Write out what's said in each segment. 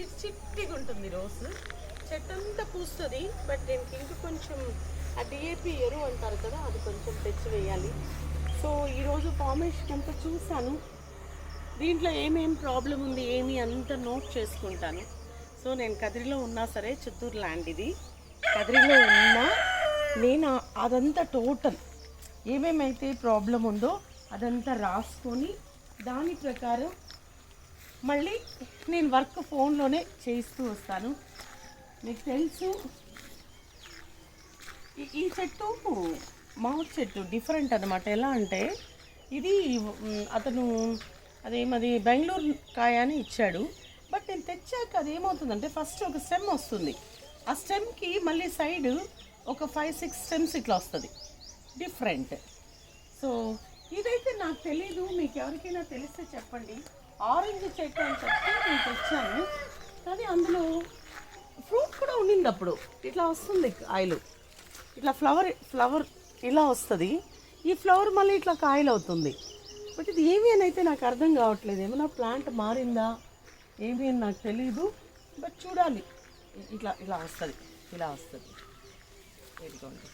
Chit చిట్టిగా ఉంటుంది రోజు చెట్టు అంతా పూస్తుంది బట్ దీనికి ఇంకా కొంచెం ఆ డిఏపి ఎరువు అంటారు కదా అది కొంచెం తెచ్చి వేయాలి. సో ఈరోజు ఫార్మేషన్ అంతా చూశాను. దీంట్లో ఏమేం ప్రాబ్లం ఉంది ఏమి అంత నోట్ చేసుకుంటాను. సో నేను కదిరిలో ఉన్నా సరే చిత్తూరు ల్యాండ్ ఇది. కదిరిలో ఉన్నా నేను అదంతా టోటల్ ఏమేమైతే ప్రాబ్లం ఉందో అదంతా రాసుకొని దాని ప్రకారం మళ్ళీ నేను వర్క్ ఫోన్లోనే చేయిస్తూ వస్తాను. మీకు తెలుసు ఈ- చెట్టు మామిడి చెట్టు డిఫరెంట్ అనమాట ఎలా అంటే ఇది అతను అదేమది బెంగళూరు కాయ అని ఇచ్చాడు. బట్ నేను తెచ్చాక అది ఏమవుతుందంటే ఫస్ట్ ఒక స్టెమ్ వస్తుంది. ఆ స్టెమ్కి మళ్ళీ సైడ్ ఒక ఫైవ్ సిక్స్ స్టెమ్స్ ఇట్లా వస్తుంది. డిఫరెంట్ సో ఇదైతే నాకు తెలీదు మీకు ఎవరికైనా తెలిస్తే చెప్పండి. ఆరెంజ్ చెట్టు అని చెప్పి నేను తెచ్చాను. కానీ అందులో ఫ్రూట్ కూడా ఉండింది అప్పుడు. ఇట్లా వస్తుంది కాయలు. ఇట్లా ఫ్లవర్ ఫ్లవర్ ఇలా వస్తుంది. ఈ ఫ్లవర్ మళ్ళీ ఇట్లా కాయలు అవుతుంది. బట్ ఇది ఏమి అని అయితే నాకు అర్థం కావట్లేదు. ఏమైనా ప్లాంట్ మారిందా? ఏమి అని నాకు తెలియదు బట్ చూడాలి. ఇట్లా ఇలా వస్తుంది ఇలా వస్తుంది. ఇదిగోండి.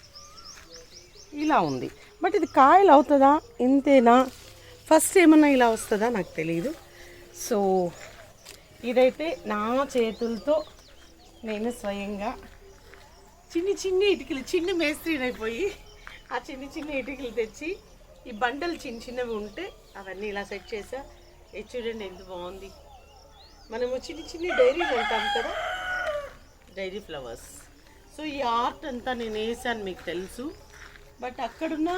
ఇలా ఉంది. బట్ ఇది కాయలు అవుతుందా? ఇంతేనా? ఫస్ట్ ఏమన్నా ఇలా వస్తుందా? నాకు తెలియదు సో ఇదైతే నా చేతులతో నేను స్వయంగా చిన్ని చిన్ని ఇటుకలు చిన్న మేస్త్రీనైపోయి అయిపోయి ఆ చిన్ని చిన్న ఇటుకలు తెచ్చి ఈ బండలు చిన్న చిన్నవి ఉంటే అవన్నీ ఇలా సెట్ చేసా. ఇది చూడండి ఎంత బాగుంది. మనము చిన్ని చిన్ని డైరీలు అంటాం కదా? Diary flowers. సో ఈ ఆర్ట్ అంతా నేను వేసాను మీకు తెలుసు. బట్ అక్కడున్న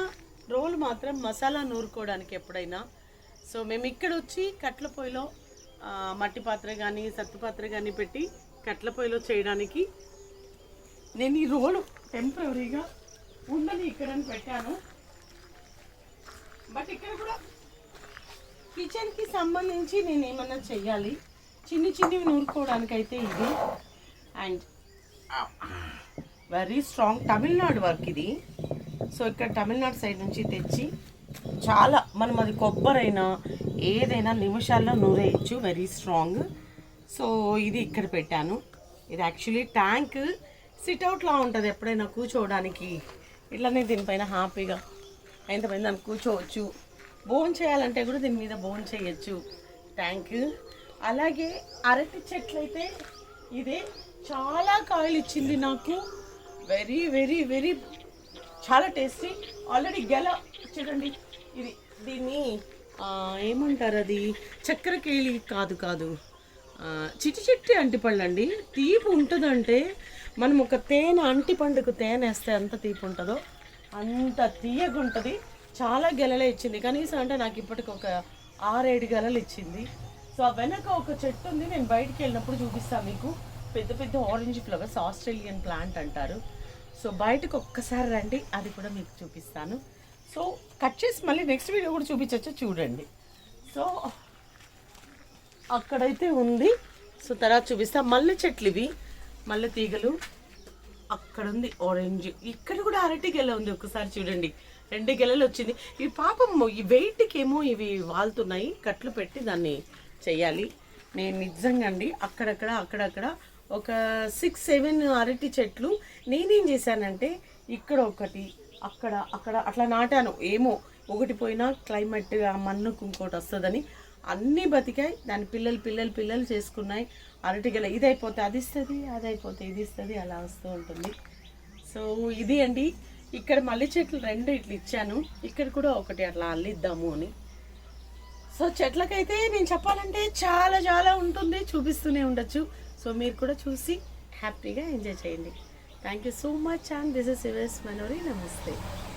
రోల్ మాత్రం మసాలా నూరుకోవడానికి ఎప్పుడైనా. సో మేము ఇక్కడ వచ్చి కట్ల పొయ్యిలో మట్టి పాత్ర కానీ సత్తు పాత్ర కానీ పెట్టి కట్ల పొయ్యిలో చేయడానికి నేను ఈ రోలు టెంపరీగా ఉండని ఇక్కడ పెట్టాను. బట్ ఇక్కడ కూడా కిచెన్కి సంబంధించి నేను ఏమన్నా చెయ్యాలి. చిన్ని చిన్నవి నూరుకోవడానికి అయితే ఇది. And very strong Tamil Nadu work ఇది. సో ఇక్కడ తమిళనాడు సైడ్ నుంచి తెచ్చి చాలా మనం అది కొబ్బరైనా ఏదైనా నిమిషాల్లో నూరేయచ్చు వెరీ స్ట్రాంగ్ సో ఇది ఇక్కడ పెట్టాను. ఇది యాక్చువల్లీ ట్యాంక్ సిట్అవుట్లా ఉంటుంది ఎప్పుడైనా కూర్చోవడానికి. ఇట్లానే దీనిపైన హ్యాపీగా ఎంతమంది దాన్ని కూర్చోవచ్చు. బోన్ చేయాలంటే కూడా దీని మీద బోన్ చేయొచ్చు ట్యాంక్ అలాగే అరటి చెట్లు అయితే ఇదే చాలా కాయలు ఇచ్చింది నాకు. వెరీ వెరీ వెరీ చాలా టేస్టీ ఆల్రెడీ గెల చూడండి. ఇది దీన్ని ఏమంటారు అది? చక్కెర కేళి కాదు కాదు. చిట్టి చిట్టి అంటిపళ్ళు అండి. తీపి ఉంటుందంటే మనం ఒక తేనె అంటిపండుకు తేనె వేస్తే ఎంత తీపి ఉంటుందో అంత తీయగుంటుంది. చాలా గెలలే ఇచ్చింది. కనీసం అంటే నాకు ఇప్పటికి ఒక ఆరేడు గెలలు ఇచ్చింది. సో ఆ వెనక ఒక చెట్టు ఉంది. నేను బయటికి వెళ్ళినప్పుడు చూపిస్తాను మీకు. పెద్ద పెద్ద ఆరెంజ్ ఫ్లవర్స్ ఆస్ట్రేలియన్ ప్లాంట్ అంటారు. సో బయటకు ఒక్కసారి రండి అది కూడా మీకు చూపిస్తాను. సో కట్ చేసి మళ్ళీ నెక్స్ట్ వీడియో కూడా చూపించచ్చు చూడండి. సో అక్కడైతే ఉంది. సో తర్వాత చూపిస్తా. మల్లె చెట్లు ఇవి మల్లె తీగలు. అక్కడ ఉంది ఆరెంజ్ ఇక్కడ కూడా అరటి గెల ఉంది ఒకసారి చూడండి. రెండు గెలలు వచ్చింది. ఈ పాపం ఈ వెయిట్కి ఏమో ఇవి వాళ్తున్నాయి. కట్లు పెట్టి దాన్ని చెయ్యాలి నేను నిజంగా అండి అక్కడక్కడ అక్కడక్కడ ఒక సిక్స్ సెవెన్ అరటి చెట్లు నేనేం చేశానంటే ఇక్కడ ఒకటి అక్కడ అక్కడ అట్లా నాటాను. ఏమో ఒకటి పోయినా క్లైమేట్ మన్నుకు ఇంకోటి వస్తుందని. అన్నీ బతికాయి. దాని పిల్లలు పిల్లలు పిల్లలు చేసుకున్నాయి. అరటిగల ఇది అయిపోతే అది ఇస్తుంది అది అయిపోతే ఇది ఇస్తుంది అలా వస్తూ ఉంటుంది. సో ఇది అండి. ఇక్కడ మల్లె చెట్లు రెండు ఇట్లా ఇచ్చాను. ఇక్కడ కూడా ఒకటి అట్లా అల్లిద్దాము అని. సో చెట్లకైతే నేను చెప్పాలంటే చాలా చాలా ఉంటుంది. చూపిస్తూనే ఉండొచ్చు. సో మీరు కూడా చూసి హ్యాపీగా ఎంజాయ్ చేయండి. Thank you so much and this is Yves Manori. Namaste.